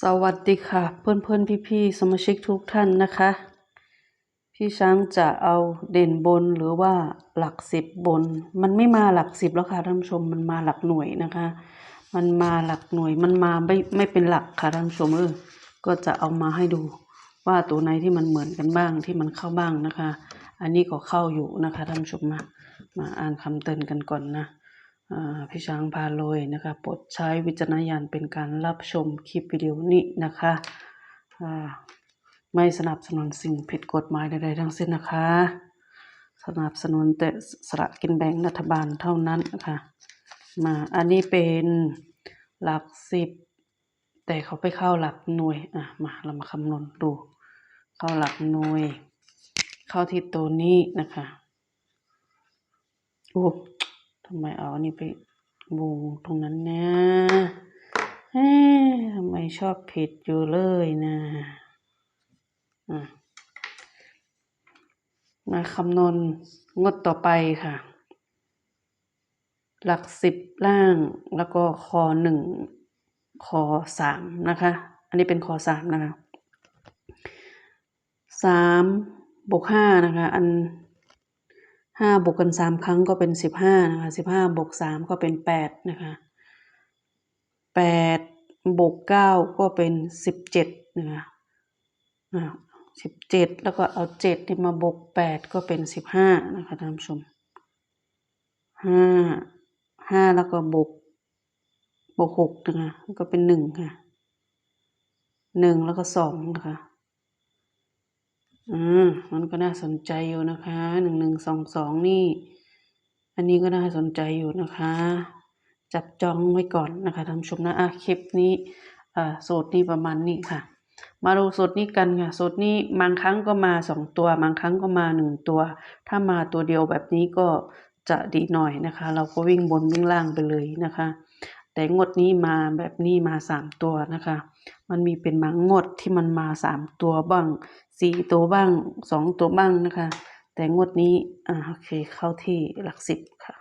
สวัสดีค่ะ เพื่อนเพื่อนพี่พี่ๆสมาชิกทุกท่านนะคะ พี่ช้างจะเอาเด่นบนหรือว่าหลักสิบบน มันไม่มาหลักสิบแล้วค่ะท่านผู้ชมมันมาหลักหน่วยนะคะ มันมาหลักหน่วยมันมาไม่ไม่เป็นหลักค่ะท่านผู้ชมเออก็จะเอามาให้ดูว่าตัวไหนที่มันเหมือนกันบ้างที่มันเข้าบ้างนะคะ อันนี้ก็เข้าอยู่นะคะท่านผู้ชมมามาอ่านคำเตือนกันก่อนนะ พี่ช้างพาโรยนะคะโปรดใช้วิจารณญาณเป็นการรับชมคลิปวิดีโอนี้นะคะไม่สนับสนุนสิ่งผิดกฎหมายใดๆทั้งสิ้นนะคะ สนับสนุนแต่สละกินแบ่งรัฐบาลเท่านั้นนะคะมาอันนี้เป็นหลักสิบแต่เขาไปเข้าหลักหน่วยอะมาเรามาคำนวณดู เข้าหลักหน่วย เข้าที่ตัวนี้นะคะโอ้ ทำไมเอาอันนี้ไปวงตรงนั้นเนี่ยเอ๊ะทำไมชอบผิดอยู่เลยนะอะมาคำนวณงดต่อไปค่ะ หลักสิบล่างแล้วก็คอหนึ่งคอสามนะคะ อันนี้เป็นคอสามนะคะสามบวกห้านะคะ อัน ห้าบวกกันสามครั้งก็เป็นสิบห้านะคะสิบห้าบวกสามก็เป็นแปดนะคะแปดบวกเก้าก็เป็นสิบเจ็ดนะคะอ่าสิบเจ็ดแล้วก็เอาเจ็ดที่มาบวกแปดก็เป็นสิบห้านะคะท่านผู้ชมห้าห้าแล้วก็บวกบวกหกนะคะก็เป็นหนึ่งค่ะหนึ่งแล้วก็สองนะคะ อ่ามันก็น่าสนใจอยู่นะคะหนึ่งหนึ่งสองสองนี่ อันนี้ก็น่าสนใจอยู่นะคะ จับจองไว้ก่อนนะคะท่านชมนะอะคลิปนี้อ่าสูตรนี้ประมาณนี้ค่ะ มาดูสูตรนี้กันค่ะสูตรนี้บางครั้งก็มาสองตัวบางครั้งก็มาหนึ่งตัว ถ้ามาตัวเดียวแบบนี้ก็จะดีหน่อยนะคะ เราก็วิ่งบนวิ่งล่างไปเลยนะคะ แต่งวดนี้มาแบบนี้มาสามตัวนะคะ มันมีเป็นบางงวดที่มันมาสามตัวบ้างสี่ตัวบ้างสองตัวบ้างนะคะ แต่งวดนี้อ่าโอเคเข้าที่หลักสิบค่ะ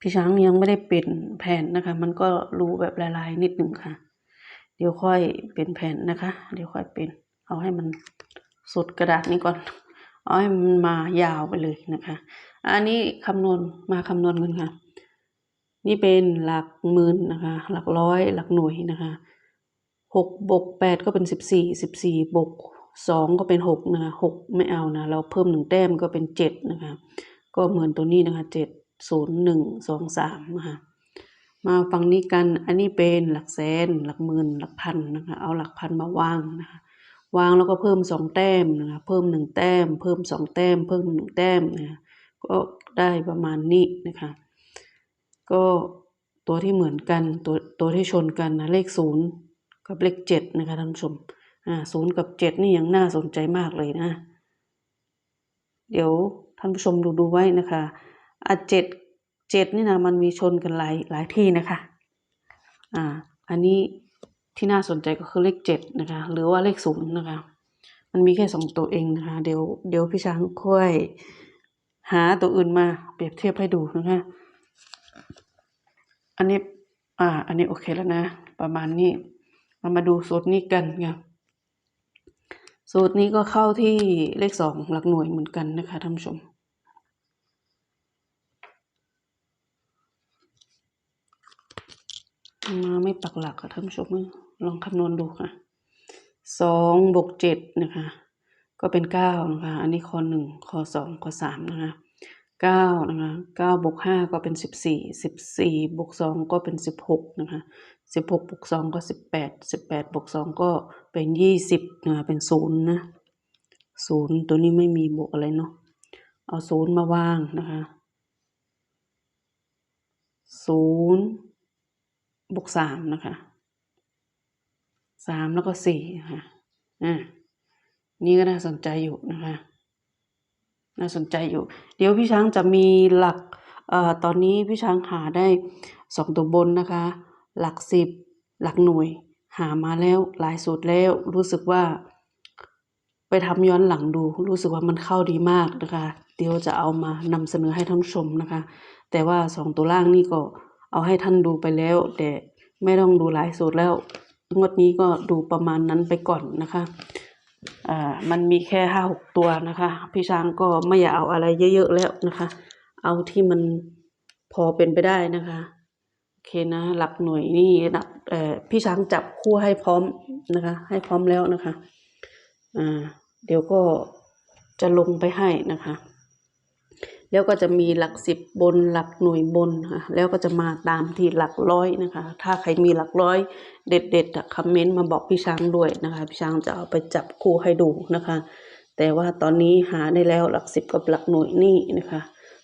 พี่ช้างยังไม่ได้เป็นแผ่นนะคะ มันก็รู้แบบลายๆนิดหนึ่งค่ะ เดี๋ยวค่อยเป็นแผ่นนะคะ เดี๋ยวค่อยเป็น เอาให้มันสุดกระดาษนี้ก่อนเอาให้มันมายาวไปเลยนะคะ อันนี้คำนวณมาคำนวณกันค่ะ นี่เป็นหลักหมื่นนะคะ หลักร้อย หลักหน่วยนะคะหกบวกแปดก็เป็นสิบสี่สิบสี่บวกสองก็เป็นหกนะคะหกไม่เอานะ เราเพิ่มหนึ่งแต้มก็เป็นเจ็ดนะคะ ก็เหมือนตัวนี้นะคะเจ็ดศูนย์หนึ่งสองสามนะคะมาฟังนี้กัน อันนี้เป็นหลักแสน หลักหมื่น หลักพันนะคะ เอาหลักพันมาวางนะคะ วางแล้วก็เพิ่มสองแต้มนะคะ เพิ่มหนึ่งแต้ม เพิ่มสองแต้ม เพิ่มหนึ่งแต้มนะคะ ก็ได้ประมาณนี้นะคะ ก็ตัวที่เหมือนกันตัวตัวที่ชนกันนะเลขศูนย์กับเลขเจ็ดนะคะท่านผู้ชมอ่าศูนย์กับเจ็ดนี่ยังน่าสนใจมากเลยนะ เดี๋ยวท่านผู้ชมดูดูไว้นะคะอะเจ็ดเจ็ดนี่นะมันมีชนกันหลายหลายที่นะคะอ่าอันนี้ที่น่าสนใจก็คือเลขเจ็ดนะคะหรือว่าเลขศูนย์นะคะมันมีแค่สองตัวเองนะคะเดี๋ยวเดี๋ยวพี่ช้างค่อยหาตัวอื่นมาเปรียบเทียบให้ดูนะคะ อันนี้ อ่า อันนี้โอเคแล้วนะ ประมาณนี้ เรามาดูสูตรนี้กันค่ะสูตรนี้ก็เข้าที่เลขสองหลักหน่วยเหมือนกันนะคะท่านผู้ชม มาไม่ปักหลักค่ะท่านผู้ชมลองคำนวณดูค่ะสองบวกเจ็ดนะคะ ก็เป็นเก้านะคะ อันนี้ข้อหนึ่งข้อสองข้อสามนะคะ เก้านะคะเก้าบวกห้าก็เป็นสิบสี่สิบสี่บวกสองก็เป็นสิบหกนะคะสิบหกบวกสองก็สิบแปดสิบแปดบวกสองก็เป็นยี่สิบนะคะเป็นศูนนะศูนตัวนี้ไม่มีบวกอะไรเนาะเอาศูนมาวางนะคะศูนบวกสามนะคะสามแล้วก็สี่นะคะอ่านี่ก็น่าสนใจอยู่นะคะ น่าสนใจอยู่ เดี๋ยวพี่ช้างจะมีหลักอตอนนี้พี่ช้างหาได้สองตัวบนนะคะ หลักสิบหลักหน่วย หามาแล้วหลายสูตรแล้ว รู้สึกว่า ไปทำย้อนหลังดู รู้สึกว่ามันเข้าดีมากนะคะ เดี๋ยวจะเอามานำเสนอให้ท่านชมนะคะ แต่ว่าสองตัวล่างนี่ก็เอาให้ท่านดูไปแล้ว แต่ไม่ต้องดูหลายสูตรแล้วงวดนี้ก็ดูประมาณนั้นไปก่อนนะคะ อ่ามันมีแค่ห้าหกตัวนะคะ พี่ช้างก็ไม่อยากเอาอะไรเยอะๆแล้วนะคะ เอาที่มันพอเป็นไปได้นะคะโอเคนะหลักหน่วยนี่นะเอ่อพี่ช้างจับคู่ให้พร้อมนะคะ ให้พร้อมแล้วนะคะอ่าเดี๋ยวก็จะลงไปให้นะคะ แล้วก็จะมีหลักสิบบนหลักหน่วยบนค่ะแล้วก็จะมาตามที่หลักร้อยนะคะ ถ้าใครมีหลักร้อยเด็ดๆอะคอมเมนต์มาบอกพี่ช้างด้วยนะคะพี่ช้างจะเอาไปจับคู่ให้ดูนะคะ แต่ว่าตอนนี้หาได้แล้วหลักสิบกับหลักหน่วยนี่นะคะ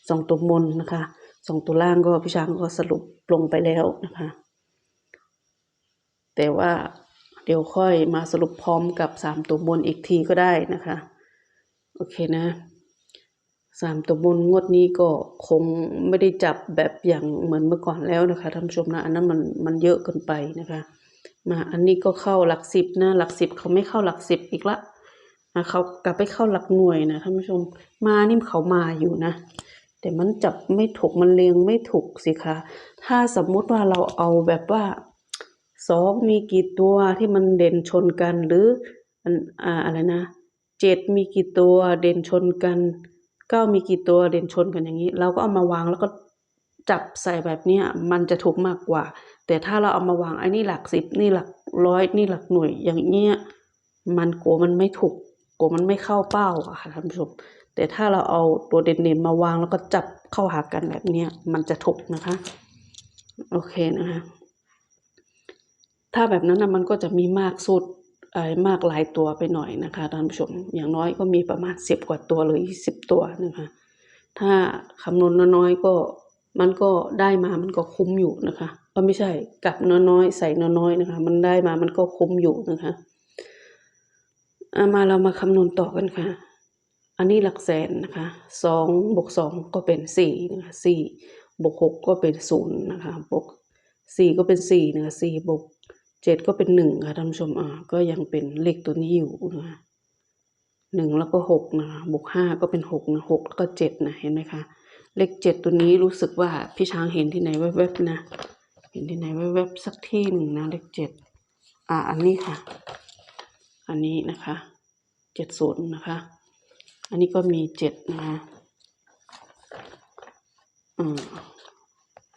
สองตัวบนนะคะสองตัวล่างก็พี่ช้างก็สรุปลงไปแล้วนะคะ แต่ว่าเดี๋ยวค่อยมาสรุปพร้อมกับสามตัวบนอีกทีก็ได้นะคะ โอเคนะ สามตัวบนงวดนี้ก็คงไม่ได้จับแบบอย่างเหมือนเมื่อก่อนแล้วนะคะท่านผู้ชมนะอันนั้นมันมันเยอะเกินไปนะคะ มาอันนี้ก็เข้าหลักสิบนะหลักสิบเขาไม่เข้าหลักสิบอีกละอะเขากลับไปเข้าหลักหน่วยนะท่านผู้ชมมานี่เขามาอยู่นะ แต่มันจับไม่ถูกมันเรียงไม่ถูกสิคะถ้าสมมุติว่าเราเอาแบบว่าสองมีกี่ตัวที่มันเด่นชนกันหรืออันอ่าอะไรนะเจ็ดมีกี่ตัวเด่นชนกัน เก้ามีกี่ตัวเด่นชนกันอย่างนี้ เราก็เอามาวางแล้วก็จับใส่แบบนี้มันจะถูกมากกว่า แต่ถ้าเราเอามาวางไอ้นี่หลักสิบนี่หลักร้อยนี่หลักหน่วยอย่างเงี้ยมันกลัวมันไม่ถูกกลัวมันไม่เข้าเป้าอะค่ะท่านผู้ชม แต่ถ้าเราเอาตัวเด่นๆมาวางแล้วก็จับเข้าหากันแบบเนี้ยมันจะถูกนะคะ โอเคนะคะถ้าแบบนั้นนะมันก็จะมีมากสุด มากหลายตัวไปหน่อยนะคะท่านผู้ชมอย่างน้อยก็มีประมาณสิบกว่าตัวหรือยี่สิบตัวนะคะถ้าคำนวณน้อยๆก็มันก็ได้มามันก็คุ้มอยู่นะคะก็ไม่ใช่กลับน้อยๆใส่น้อยๆนะคะ มันได้มามันก็คุ้มอยู่นะคะามาเรามาคำนวณต่อกันค่ะ อันนี้หลักแสนนะคะสองบวกสองก็เป็นสี่นะคะสี่บวกหกก็เป็นศูนย์นะคะบวกสี่ก็เป็นสี่นะคะสี่บวก เจ็ดก็เป็นหนึ่งค่ะท่านผู้ชมอ่าก็ยังเป็นเลขตัวนี้อยู่นะคะหนึ่งแล้วก็หกนะคะบวกห้าก็เป็นหกนะหกแล้วก็เจ็ดนะเห็นไหมคะเลขเจ็ดตัวนี้รู้สึกว่าพี่ช้างเห็นที่ไหนแวบๆนะ เห็นที่ไหนแวบๆสักที่หนึ่งนะเลขเจ็ดอ่าอันนี้ค่ะ อันนี้นะคะเจ็ดศูนย์นะคะ อันนี้ก็มีเจ็ดนะคะอืม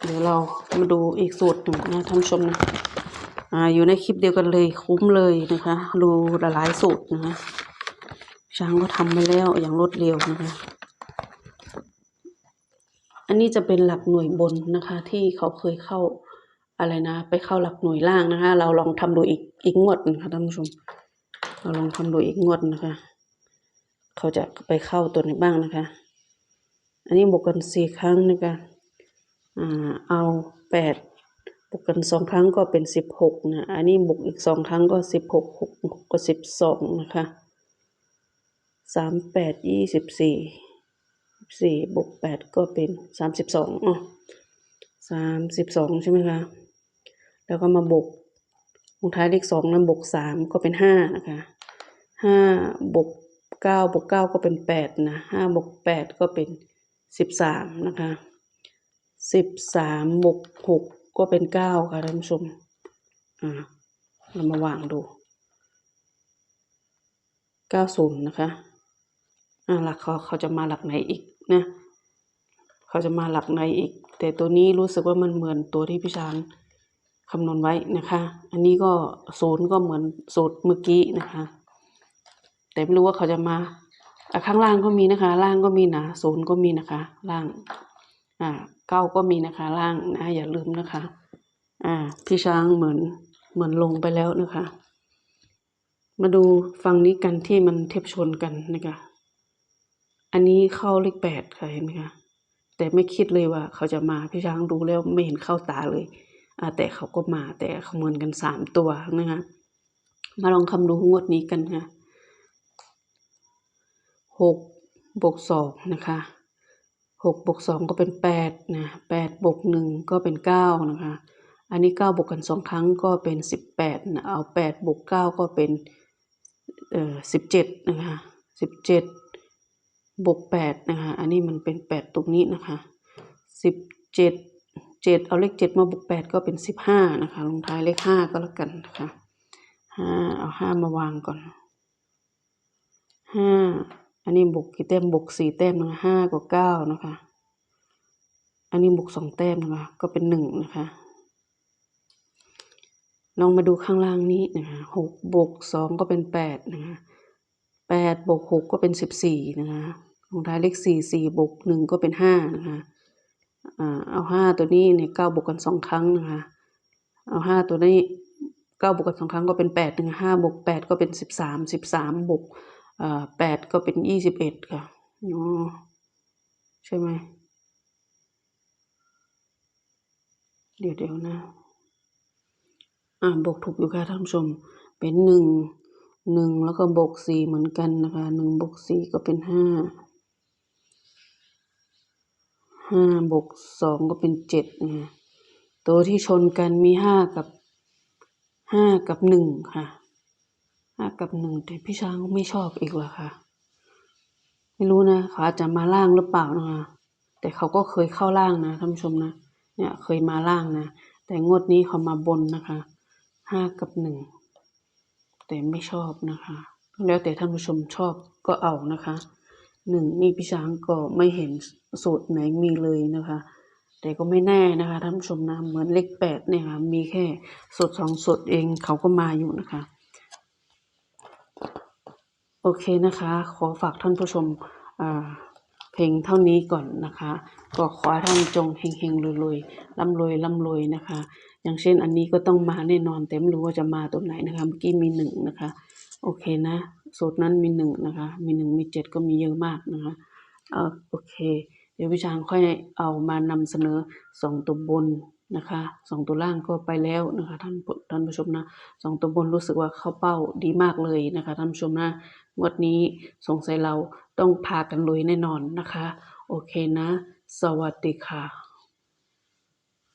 เดี๋ยวเรามาดูอีกสูตรหนึ่งนะท่านผู้ชมนะ อยู่ในคลิปเดียวกันเลยคุ้มเลยนะคะดูหลายสูตรนะคะช้างก็ทำมาแล้วอย่างรวดเร็วนะคะอันนี้จะเป็นหลักหน่วยบนนะคะ ที่เขาเคยเข้าอะไรนะ ไปเข้าหลักหน่วยล่างนะคะ เราลองทำดูอีกอีกงวดนะคะท่านผู้ชม เราลองทำดูอีกงวดนะคะ เขาจะไปเข้าตัวไหนบ้างนะคะ อันนี้บวกกันสี่ครั้งนะคะอ่าเอาแปด บวกกันสองครั้งก็เป็นสิบหกนะ อันนี้บวกอีกสองครั้งก็สิบหกหกก็สิบสองนะคะสามแปดยี่สิบสี่สี่บวกแปดก็เป็นสามสิบสองอ๋อสามสิบสองใช่ไหมคะ แล้วก็มาบวกลงท้ายเลขสองนะบวกสามก็เป็นห้านะคะห้าบวกเก้าบวกเก้าก็เป็นแปดนะห้าบวกแปดก็เป็นสิบสามนะคะสิบสามบวกหก ก็เป็นเก้าค่ะท่านผู้ชม อ่า เรามาวางดูเก้าศูนย์นะคะ อ่า หลักเขาเขาจะมาหลักไหนอีกนะ เขาจะมาหลักไหนอีก แต่ตัวนี้รู้สึกว่ามันเหมือนตัวที่พี่ช้างคำนวณไว้นะคะ อันนี้ก็ศูนย์ก็เหมือนสูตรเมื่อกี้นะคะ แต่ไม่รู้ว่าเขาจะมาข้างล่างก็มีนะคะ ล่างก็มีนะศูนย์ก็มีนะคะ ล่าง อ่าเก้าก็มีนะคะ ล่างนะอย่าลืมนะคะ อ่า พี่ช้างเหมือนเหมือนลงไปแล้วนะคะ มาดูฝั่งนี้กันที่มันเทียบชนกันนะคะ อันนี้เข้าเลขแปดค่ะเห็นไหมคะแต่ไม่คิดเลยว่าเขาจะมาพี่ช้างดูแล้วไม่เห็นเข้าตาเลยอ่าแต่เขาก็มาแต่คำนวณกันสามตัวนะคะมาลองคำดูงวดนี้กันค่ะหกบวกสองนะคะ หกบวกสองก็เป็นแปดนะแปดบวกหนึ่งก็เป็นเก้านะคะ อันนี้เก้าบวกกันสองครั้งก็เป็นสิบแปดนะเอาแปดบวกเก้าก็เป็นเอ่อสิบเจ็ดนะคะสิบเจ็ดบวกแปดนะคะ อันนี้มันเป็นแปดตรงนี้นะคะสิบเจ็ดเจ็ดเอาเลขเจ็ดมาบวกแปดก็เป็นสิบห้านะคะลงท้ายเลขห้าก็แล้วกันนะคะห้าเอาห้ามาวางก่อนห้า อันนี้บวกกี่แต้มบวกสี่แต้มนะคะห้ากับเก้านะคะ อันนี้บวกสองแต้มนะคะก็เป็นหนึ่งนะคะ ลองมาดูข้างล่างนี้นะคะหกบวกสองก็เป็นแปดนะคะแปดบวกหกก็เป็นสิบสี่นะคะลงท้ายเลขสี่สี่บวกหนึ่งก็เป็นห้านะคะเอาห้าตัวนี้เนี่ยเก้าบวกกันสองครั้งนะคะ เอาห้าตัวนี้เก้าบวกกันสองครั้งก็เป็นแปดหนึ่งห้าบวกแปดก็เป็นสิบสามสิบสามบวก แปดก็เป็นยี่สิบเอ็ดค่ะอ๋อใช่ไหม เดี๋ยวเดี๋ยวนะ อ่าบวกถูกอยู่ค่ะท่านผู้ชม เป็นหนึ่งหนึ่งแล้วก็บวกสี่เหมือนกันนะคะหนึ่งบวกสี่ก็เป็นห้าห้าบวกสองก็เป็นเจ็ดนะคะตัวที่ชนกันมีห้ากับห้ากับหนึ่งค่ะ ห้ากับหนึ่งแต่พี่ช้างก็ไม่ชอบอีกว่ะค่ะไม่รู้นะเขาอาจจะมาล่างหรือเปล่านะคะแต่เขาก็เคยเข้าล่างนะท่านผู้ชมนะเนี่ยเคยมาล่างนะแต่งวดนี้เขามาบนนะคะห้ากับหนึ่งแต่ไม่ชอบนะคะ แล้วแต่ท่านผู้ชมชอบก็เอานะคะหนึ่งนี่พี่ช้างก็ไม่เห็นสูตรไหนมีเลยนะคะ แต่ก็ไม่แน่นะคะท่านผู้ชมนะเหมือนเลขแปดเนี่ยค่ะมีแค่สูตรสองสูตรเองเขาก็มาอยู่นะคะ เคนะคะ ขอฝากท่านผู้ชมเพลงเท่านี้ก่อนนะคะ ก็ขอท่านจงเฮงๆรวยๆร่ำรวยร่ำรวยนะคะ อย่างเช่นอันนี้ก็ต้องมาแน่นอนแต่ไม่รู้ว่าจะมาตัวไหนนะคะเมื่อกี้มีหนึ่งนะคะ โอเคนะสูตรนั้นมีหนึ่งนะคะ มีหนึ่งมีเจ็ดก็มีเยอะมากนะคะเออโอเค เดี๋ยวพี่ช้างค่อยเอามานำเสนอสองตัวบน นะคะสองตัวล่างก็ไปแล้วนะคะท่านผู้ท่านผู้ชมนะสองตัวบนรู้สึกว่าเข้าเป้าดีมากเลยนะคะท่านผู้ชมนะงวดนี้สงสัยเราต้องพากันลุยแน่นอนนะคะ โอเคนะ สวัสดีค่ะ